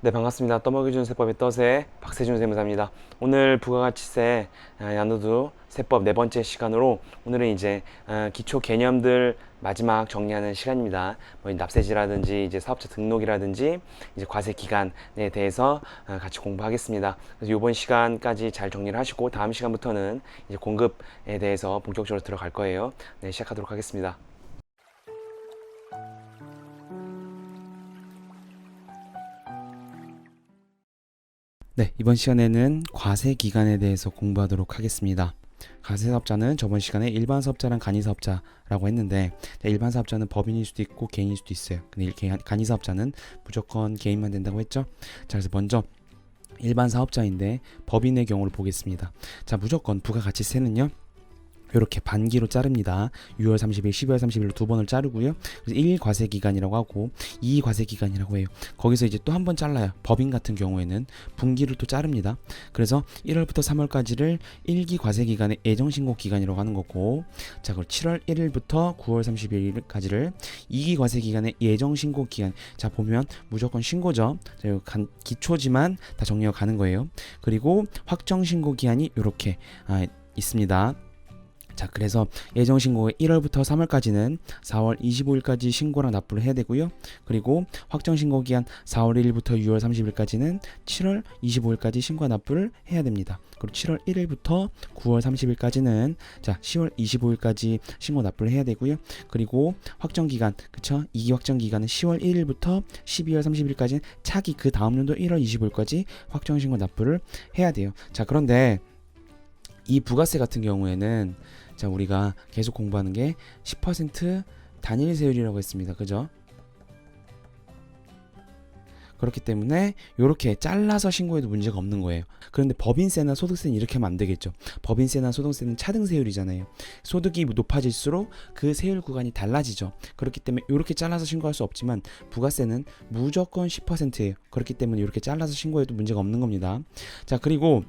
네 반갑습니다. 떠먹여준 세법의 떠세 박세준 세무사입니다. 오늘 부가가치세 아, 야누두 세법 네 번째 시간으로 오늘은 이제 아, 기초 개념들 마지막 정리하는 시간입니다. 뭐 납세지라든지 이제 사업자 등록이라든지 이제 과세 기간에 대해서 아, 같이 공부하겠습니다. 그래서 이번 시간까지 잘 정리를 하시고 다음 시간부터는 이제 공급에 대해서 본격적으로 들어갈 거예요. 네 시작하도록 하겠습니다. 네, 이번 시간에는 과세 기간에 대해서 공부하도록 하겠습니다. 과세 사업자는 저번 시간에 일반 사업자랑 간이 사업자라고 했는데 자, 일반 사업자는 법인일 수도 있고 개인일 수도 있어요. 근데 이렇게 간이 사업자는 무조건 개인만 된다고 했죠. 자, 그래서 먼저 일반 사업자인데 법인의 경우를 보겠습니다. 자, 무조건 부가가치세는요. 이렇게 반기로 자릅니다. 6월 30일, 12월 30일로 두 번을 자르고요. 그래서 1 과세 기간이라고 하고 2 과세 기간이라고 해요. 거기서 이제 또 한 번 잘라요. 법인 같은 경우에는 분기를 또 자릅니다. 그래서 1월부터 3월까지를 1기 과세 기간의 예정 신고 기간이라고 하는 거고 자, 그리고 7월 1일부터 9월 31일까지를 2기 과세 기간의 예정 신고 기간. 자, 보면 무조건 신고죠. 자, 기초지만 다 정리가 가는 거예요. 그리고 확정 신고 기한이 이렇게 아, 있습니다. 자, 그래서 예정 신고가 1월부터 3월까지는 4월 25일까지 신고랑 납부를 해야 되고요. 그리고 확정 신고 기한 4월 1일부터 6월 30일까지는 7월 25일까지 신고 납부를 해야 됩니다. 그리고 7월 1일부터 9월 30일까지는 자, 10월 25일까지 신고 납부를 해야 되고요. 그리고 확정 기간, 그쵸? 2기 확정 기간은 10월 1일부터 12월 30일까지는 차기 그 다음 년도 1월 25일까지 확정 신고 납부를 해야 돼요. 자, 그런데 이 부가세 같은 경우에는 자 우리가 계속 공부하는 게 10% 단일 세율이라고 했습니다. 그죠? 그렇기 때문에 이렇게 잘라서 신고해도 문제가 없는 거예요. 그런데 법인세나 소득세는 이렇게 하면 안 되겠죠. 법인세나 소득세는 차등 세율이잖아요. 소득이 높아질수록 그 세율 구간이 달라지죠. 그렇기 때문에 이렇게 잘라서 신고할 수 없지만 부가세는 무조건 10%예요. 그렇기 때문에 이렇게 잘라서 신고해도 문제가 없는 겁니다. 자 그리고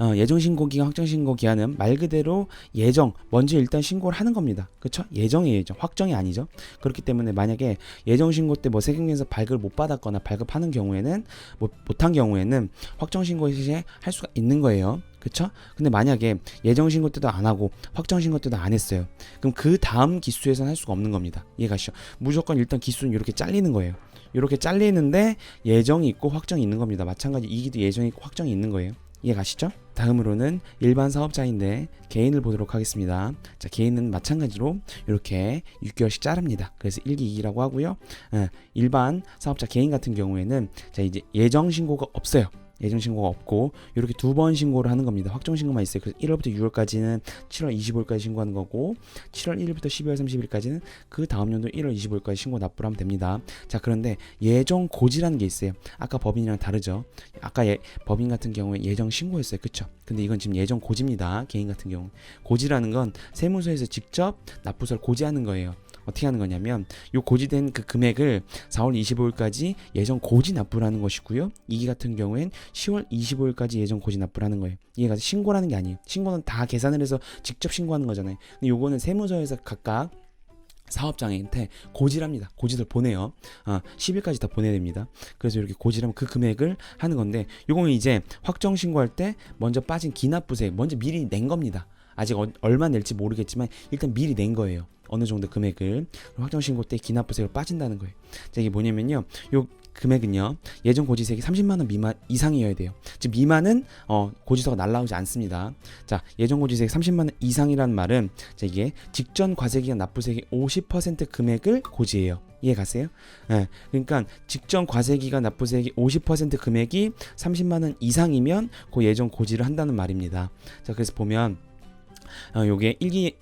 어, 예정 신고 기간, 확정 신고 기한은 말 그대로 예정, 먼저 일단 신고를 하는 겁니다. 그렇죠? 예정이 예정, 확정이 아니죠. 그렇기 때문에 만약에 예정 신고 때 뭐 세금에서 발급을 못 받았거나 발급하는 경우에는 못, 못한 경우에는 확정 신고 시에 할 수가 있는 거예요. 그쵸? 근데 만약에 예정 신고 때도 안 하고 확정 신고 때도 안 했어요. 그럼 그 다음 기수에서는 할 수가 없는 겁니다. 이해가시죠? 무조건 일단 기수는 이렇게 잘리는 거예요. 이렇게 잘리는데 예정이 있고 확정이 있는 겁니다. 마찬가지 이기도 예정이 있고 확정이 있는 거예요. 이해 가시죠? 다음으로는 일반 사업자인데 개인을 보도록 하겠습니다. 자, 개인은 마찬가지로 이렇게 6개월씩 자릅니다. 그래서 1기 2기라고 하고요. 예, 일반 사업자 개인 같은 경우에는 자, 이제 예정 신고가 없어요. 예정 신고가 없고 이렇게 두 번 신고를 하는 겁니다. 확정 신고만 있어요. 그래서 1월부터 6월까지는 7월 25일까지 신고하는 거고 7월 1일부터 12월 30일까지는 그 다음 연도 1월 25일까지 신고 납부를 하면 됩니다. 자 그런데 예정 고지라는 게 있어요. 아까 법인이랑 다르죠. 아까 예, 법인 같은 경우에 예정 신고했어요. 그쵸? 근데 이건 지금 예정 고지입니다. 개인 같은 경우 고지라는 건 세무서에서 직접 납부서를 고지하는 거예요. 어떻게 하는 거냐면 요 고지된 그 금액을 4월 25일까지 예정 고지 납부를 하는 것이고요. 이기 같은 경우엔 10월 25일까지 예정 고지 납부를 하는 거예요. 이게 가서 신고라는 게 아니에요. 신고는 다 계산을 해서 직접 신고하는 거잖아요. 근데 요거는 세무서에서 각각 사업장한테 고지랍니다. 고지를 보내요. 아, 10일까지 다 보내야 됩니다. 그래서 이렇게 고지라면 그 금액을 하는 건데, 요거는 이제 확정 신고할 때 먼저 빠진 기납부세 먼저 미리 낸 겁니다. 아직 어, 얼마 낼지 모르겠지만 일단 미리 낸 거예요. 어느 정도 금액을 확정 신고 때 기납부세가 빠진다는 거예요. 자, 이게 뭐냐면요. 요 금액은요 예정 고지세액이 30만 원 미만 이상이어야 돼요. 즉 미만은 어, 고지서가 날라오지 않습니다. 자 예정 고지세액 30만 원 이상이라는 말은 자 이게 직전 과세기간 납부세액의 50% 금액을 고지해요. 이해 가세요? 예. 그러니까 직전 과세기간 납부세액이 50% 금액이 30만 원 이상이면 그 예정 고지를 한다는 말입니다. 자 그래서 보면 어, 요게 1기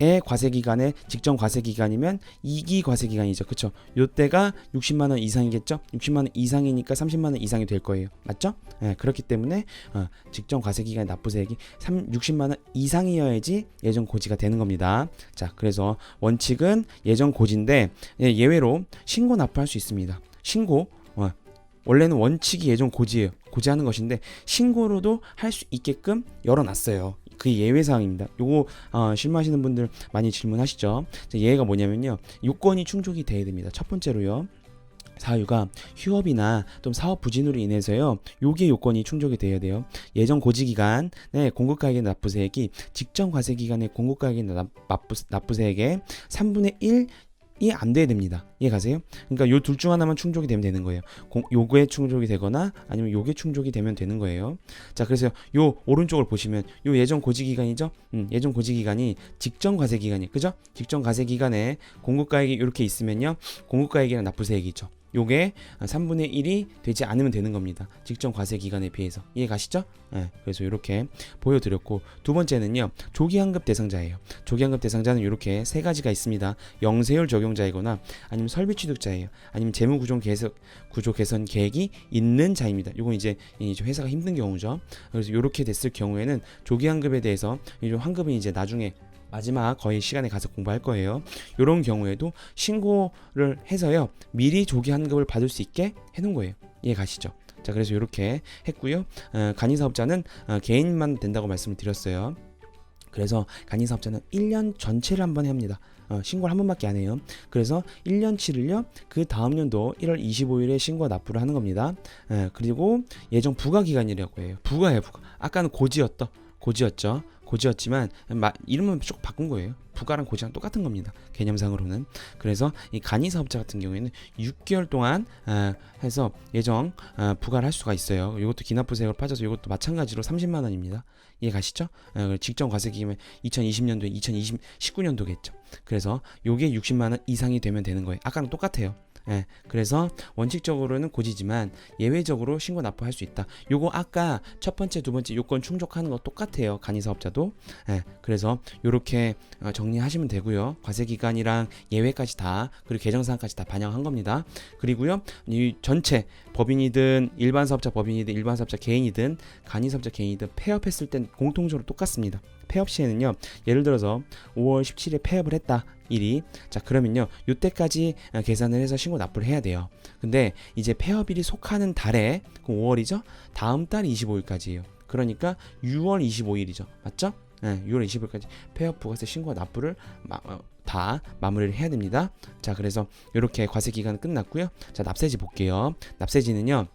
의 과세 기간에 직전 과세 기간이면 2기 과세 기간이죠. 그렇죠? 요때가 60만 원 이상이겠죠? 60만 원 이상이니까 30만 원 이상이 될 거예요. 맞죠? 예, 그렇기 때문에 어, 직전 과세 기간 납부세액이 3, 60만 원 이상이어야지 예정 고지가 되는 겁니다. 자, 그래서 원칙은 예정 고지인데 예, 예외로 신고 납부할 수 있습니다. 신고 어, 원래는 원칙이 예정 고지예요. 고지하는 것인데 신고로도 할 수 있게끔 열어놨어요. 그 예외 사항입니다. 요거 어, 실무하시는 분들 많이 질문하시죠. 자, 예외가 뭐냐면요. 요건이 충족이 돼야 됩니다. 첫 번째로요. 사유가 휴업이나 좀 사업 부진으로 인해서요. 요게 요건이 충족이 돼야 돼요. 예전 고지 기간에 공급가액의 납부세액이 직전 과세 기간의 공급가액의 납- 납부, 납부세액의 3분의 1이 안 돼야 됩니다. 이해 가세요? 그러니까 요 둘 중 하나만 충족이 되면 되는 거예요. 공, 요게 충족이 되거나 아니면 요게 충족이 되면 되는 거예요. 자, 그래서 요 오른쪽을 보시면 요 예전 고지 기간이죠. 음, 예전 고지 기간이 직전 과세 기간이 그죠? 직전 과세 기간에 공급가액이 이렇게 있으면요. 공급가액이랑 납부세액이 있죠. 요게 3분의 1이 되지 않으면 되는 겁니다. 직전 과세 기간에 비해서. 이해 가시죠? 예, 그래서 이렇게 보여드렸고 두 번째는요. 조기 환급 대상자예요. 조기 환급 대상자는 이렇게 세 가지가 있습니다. 영세율 적용자이거나 아니면 설비 취득자예요. 아니면 재무 구조 개선 구조 개선 계획이 있는 자입니다. 요건 이제 이 회사가 힘든 경우죠. 그래서 이렇게 됐을 경우에는 조기 환급에 대해서 이 환급은 이제 나중에 마지막 거의 시간에 가서 공부할 거예요. 이런 경우에도 신고를 해서요 미리 조기 환급을 받을 수 있게 해놓은 거예요. 이해 가시죠? 자 그래서 이렇게 했고요. 어, 간이 사업자는 어, 개인만 된다고 말씀을 드렸어요. 그래서 간이 사업자는 1년 전체를 한번 합니다. 어, 신고를 한 번밖에 안 해요. 그래서 1년치를요 그 다음 연도 1월 25일에 신고 납부를 하는 겁니다. 에, 그리고 예정 부과 기간이라고 해요. 부과예요, 부과. 아까는 고지였다. 고지였죠. 고지였지만 마, 이름은 쭉 바꾼 거예요. 부가랑 고지랑 똑같은 겁니다. 개념상으로는. 그래서 이 간이 사업자 같은 경우에는 6개월 동안 아, 해서 예정 아, 부과를 할 수가 있어요. 이것도 기납부세액을 빠져서 이것도 마찬가지로 30만 원입니다. 이해 가시죠? 아, 직전 과세기면 2020년도에 2019년도겠죠. 그래서 요게 60만 원 이상이 되면 되는 거예요. 아까랑 똑같아요. 예, 그래서 원칙적으로는 고지지만 예외적으로 신고 납부할 수 있다. 요거 아까 첫 번째, 두 번째 요건 충족하는 거 똑같아요. 간이 사업자도. 예, 그래서 요렇게 어, 정리하시면 되고요. 과세 기간이랑 예외까지 다 그리고 개정사항까지 다 반영한 겁니다. 그리고요, 이 전체 법인이든 일반 사업자 법인이든 일반 사업자 개인이든 간이 사업자 개인이든 폐업했을 땐 공통적으로 똑같습니다. 폐업 시에는요, 예를 들어서 5월 17일에 폐업을 했다. 일이. 자 그러면요 요때까지 어, 계산을 해서 신고 납부를 해야 돼요. 근데 이제 폐업일이 속하는 달에 그 5월이죠? 다음 달 25일까지예요. 그러니까 6월 25일이죠. 맞죠? 네, 6월 25일까지 폐업 부가세 신고 납부를 마, 어, 다 마무리를 해야 됩니다. 자 그래서 이렇게 과세 기간 끝났고요. 자 납세지 볼게요. 납세지는요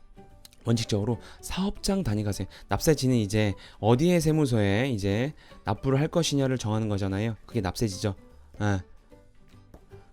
원칙적으로 사업장 단위과세 납세지는 이제 어디에 세무서에 이제 납부를 할 것이냐를 정하는 거잖아요 그게 납세지죠 아,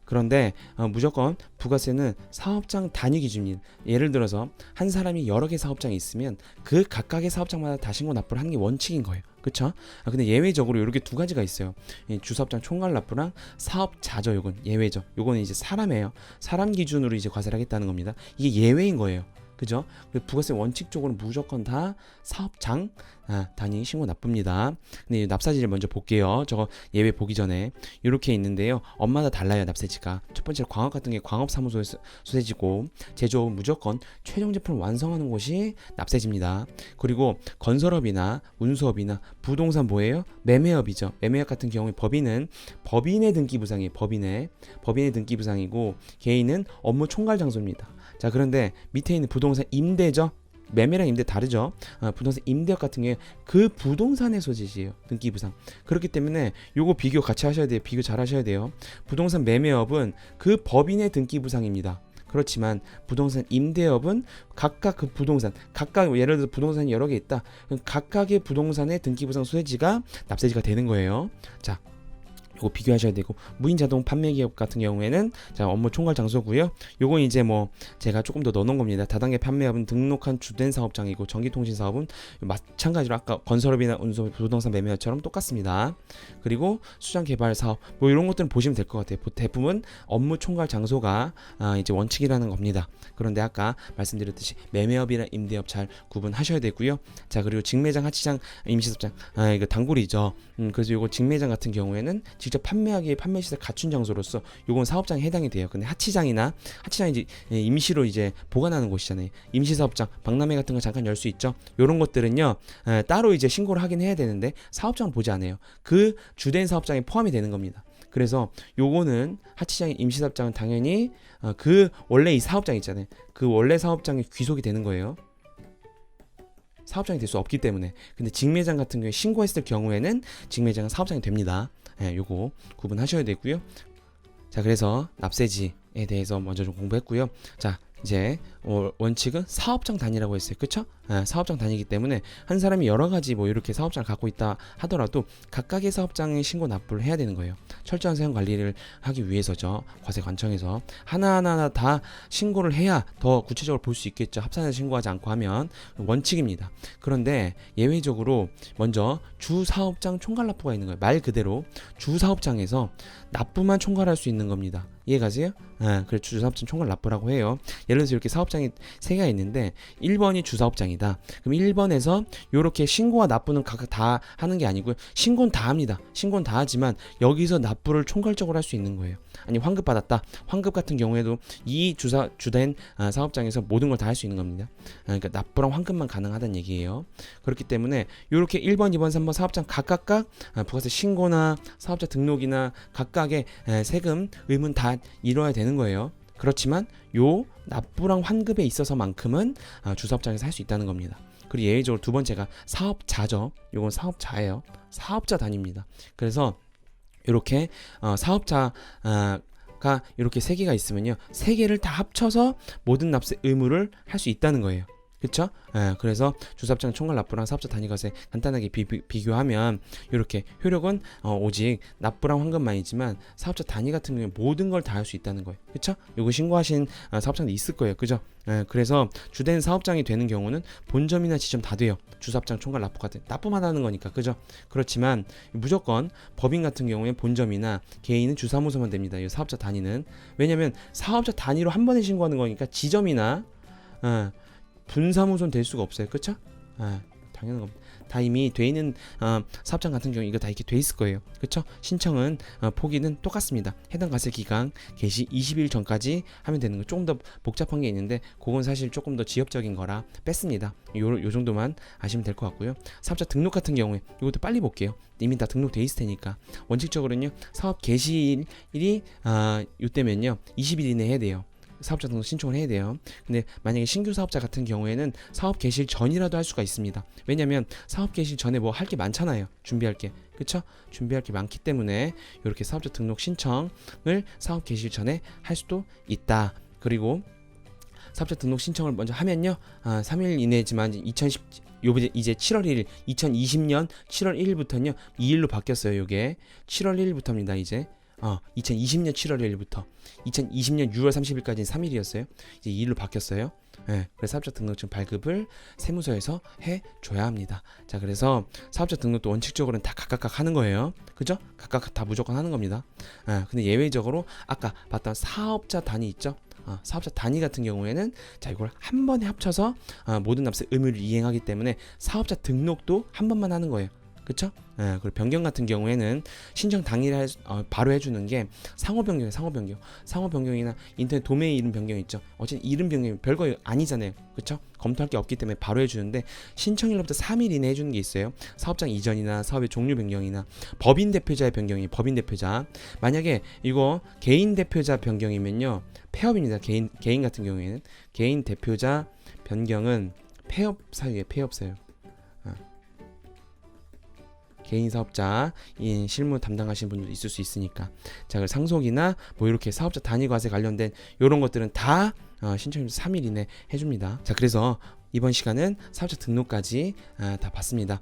그런데 어, 무조건 부가세는 사업장 단위 기준입니다. 예를 들어서 한 사람이 여러 개 사업장이 있으면 그 각각의 사업장마다 다 신고 납부를 하는 게 원칙인 거예요. 그렇죠? 아, 근데 예외적으로 이렇게 두 가지가 있어요. 이 주사업장 총괄 납부랑 사업자죠. 요건 예외죠. 요거는 이제 사람이에요. 사람 기준으로 이제 과세를 하겠다는 겁니다. 이게 예외인 거예요. 그죠? 그 부가세 원칙 적으로 무조건 다 사업장 아, 단위 신고 납부입니다. 근데 이 납사지를 먼저 볼게요. 저거 예외 보기 전에 이렇게 있는데요. 엄마다 달라요 납세지가. 첫 번째로 광업 같은 게 광업 사무소의 수- 수세지고 제조업은 무조건 최종 제품을 완성하는 곳이 납세지입니다. 그리고 건설업이나 운수업이나 부동산 뭐예요? 매매업이죠. 매매업 같은 경우에 법인은 법인의 등기 부상이에요. 법인의 법인의 등기 부상이고 개인은 업무 총괄 장소입니다. 자 그런데 밑에 있는 부동산 임대죠. 매매랑 임대 다르죠. 어, 부동산 임대업 같은 경우에 그 부동산의 소지지예요. 등기 부상. 그렇기 때문에 요거 비교 같이 하셔야 돼요. 비교 잘 하셔야 돼요. 부동산 매매업은 그 법인의 등기 부상입니다. 그렇지만 부동산 임대업은 각각 그 부동산 각각 예를 들어 부동산이 여러 개 있다. 각각의 부동산의 등기 부상 소재지가 납세지가 되는 거예요. 자, 요거 비교하셔야 되고 무인 자동 판매 기업 같은 경우에는 자 업무 총괄 장소고요. 요건 이제 뭐 제가 조금 더 넣어놓은 겁니다. 다단계 판매업은 등록한 주된 사업장이고 전기통신 사업은 마찬가지로 아까 건설업이나 운송, 부동산 매매업처럼 똑같습니다. 그리고 수장 개발 사업 뭐 이런 것들은 보시면 될 것 같아요. 보- 대부분 업무 총괄 장소가 아, 이제 원칙이라는 겁니다. 그런데 아까 말씀드렸듯이 매매업이나 임대업 잘 구분하셔야 되고요. 자 그리고 직매장, 하치장, 임시사업장 아 이거 단골이죠. 음, 그래서 요거 직매장 같은 경우에는 직접 판매하기에 판매 시설 갖춘 장소로서 요건 사업장에 해당이 돼요. 근데 하치장이나 하치장 이제 예, 임시로 이제 보관하는 곳이잖아요. 임시 사업장, 박람회 같은 거 잠깐 열 수 있죠. 요런 것들은요 에, 따로 이제 신고를 하긴 해야 되는데 사업장을 보지 않아요. 그 주된 사업장에 포함이 되는 겁니다. 그래서 요거는 하치장 임시사업장은 당연히 어, 그 원래 이 사업장 있잖아요. 그 원래 사업장에 귀속이 되는 거예요. 사업장이 될 수 없기 때문에 근데 직매장 같은 경우에 신고했을 경우에는 직매장은 사업장이 됩니다. 예, 요거 구분하셔야 되고요. 자, 그래서 납세지에 대해서 먼저 좀 공부했고요. 자, 이제 어, 원칙은 사업장 단위라고 했어요. 그쵸? 아, 사업장 단위이기 때문에 한 사람이 여러 가지 뭐 이렇게 사업장을 갖고 있다 하더라도 각각의 사업장에 신고 납부를 해야 되는 거예요. 철저한 세금 관리를 하기 위해서죠. 과세관청에서 하나하나 다 신고를 해야 더 구체적으로 볼 수 있겠죠. 합산해서 신고하지 않고 하면 원칙입니다. 그런데 예외적으로 먼저 주 사업장 총괄 납부가 있는 거예요. 말 그대로 주 사업장에서 납부만 총괄할 수 있는 겁니다. 이해가세요? 아, 그래 주 사업장 총괄 납부라고 해요. 예를 들어서 이렇게 사업장이 세 개가 있는데 1번이 주 사업장이다. 그럼 1번에서 이렇게 신고와 납부는 각각 다 하는 게 아니고요. 신고는 다 합니다. 신고는 다 하지만 여기서 납부를 총괄적으로 할 수 있는 거예요. 아니 환급 받았다. 환급 같은 경우에도 이 주사 주된 아, 사업장에서 모든 걸 다 할 수 있는 겁니다. 아, 그러니까 납부랑 환급만 가능하다는 얘기예요. 그렇기 때문에 이렇게 1번, 2번, 3번 사업장 각각각 아, 부가세 신고나 사업자 등록이나 각각의 에, 세금 의무 다 이뤄야 되는 거예요. 그렇지만 요 납부랑 환급에 있어서만큼은 아, 주사업장에서 할 수 있다는 겁니다. 그리고 예외적으로 두 번째가 사업자죠. 요건 사업자예요. 사업자 단위입니다. 그래서 이렇게 어, 사업자 아, 가 이렇게 세 개가 있으면요 세 개를 다 합쳐서 모든 납세 의무를 할 수 있다는 거예요. 그렇죠? 예, 그래서 주사업장 총괄 납부랑 사업자 단위과세 간단하게 비, 교하면 이렇게 효력은 어, 오직 납부랑 환급만이지만 사업자 단위 같은 경우에 모든 걸 다 할 수 있다는 거예요. 그렇죠? 요거 신고하신 어, 사업장도 있을 거예요. 그죠? 예, 그래서 주된 사업장이 되는 경우는 본점이나 지점 다 돼요. 주사업장 총괄 납부 같은 납부만 하는 거니까. 그죠? 그렇지만 무조건 법인 같은 경우에 본점이나 개인은 주사무소만 됩니다. 이 사업자 단위는 왜냐면 사업자 단위로 한 번에 신고하는 거니까 지점이나 어, 분사무소는 될 수가 없어요. 그쵸? 아, 당연한 겁니다. 다 이미 돼 있는 어, 사업장 같은 경우 이거 다 이렇게 돼 있을 거예요. 그쵸? 신청은 어, 포기는 똑같습니다. 해당 과세 기간 개시 20일 전까지 하면 되는 거. 조금 더 복잡한 게 있는데 그건 사실 조금 더 지역적인 거라 뺐습니다. 요, 요 정도만 아시면 될 것 같고요. 사업자 등록 같은 경우에 이것도 빨리 볼게요. 이미 다 등록돼 있을 테니까 원칙적으로는요 사업 개시일이 아 이때면요 20일 이내 해야 돼요. 사업자 등록 신청을 해야 돼요. 근데 만약에 신규 사업자 같은 경우에는 사업 개실 전이라도 할 수가 있습니다. 왜냐면 사업 개실 전에 뭐 할 게 많잖아요. 준비할 게. 그쵸? 준비할 게 많기 때문에 이렇게 사업자 등록 신청을 사업 개실 전에 할 수도 있다. 그리고 사업자 등록 신청을 먼저 하면요. 아, 3일 이내지만 2010 요번에 이제 7월 1일 2020년 7월 1일부터는요. 2일로 바뀌었어요. 요게 7월 1일부터입니다. 이제 어, 2020년 7월 1일부터 2020년 6월 30일까지는 3일이었어요. 이제 2일로 바뀌었어요. 예, 그래서 사업자 등록증 발급을 세무서에서 해 줘야 합니다. 자, 그래서 사업자 등록도 원칙적으로는 다 각각 하는 거예요. 그죠? 각각 다 무조건 하는 겁니다. 예, 근데 예외적으로 아까 봤던 사업자 단위 있죠? 어, 사업자 단위 같은 경우에는 자 이걸 한 번에 합쳐서 어, 모든 납세 의무를 이행하기 때문에 사업자 등록도 한 번만 하는 거예요. 그쵸? 예, 그리고 변경 같은 경우에는 신청 당일에 할 수- 어, 바로 해주는 게 상호 변경이에요. 상호 변경. 상호 변경이나 인터넷 도메인 이름 변경 있죠. 어쨌든 이름 변경이 별거 아니잖아요. 그쵸? 검토할 게 없기 때문에 바로 해주는데 신청일로부터 3일 이내 해주는 게 있어요. 사업장 이전이나 사업의 종류 변경이나 법인 대표자의 변경이 법인 대표자. 만약에 이거 개인 대표자 변경이면요 폐업입니다. 개인 개인 같은 경우에는 개인 대표자 변경은 폐업 사유에 폐업 사유. 개인 사업자인 실무 담당하시는 분도 있을 수 있으니까 자, 그 상속이나 뭐 이렇게 사업자 단위 과세 관련된 이런 것들은 다 어, 신청일 3일 이내 해줍니다. 자, 그래서 이번 시간은 사업자 등록까지 아, 다 봤습니다.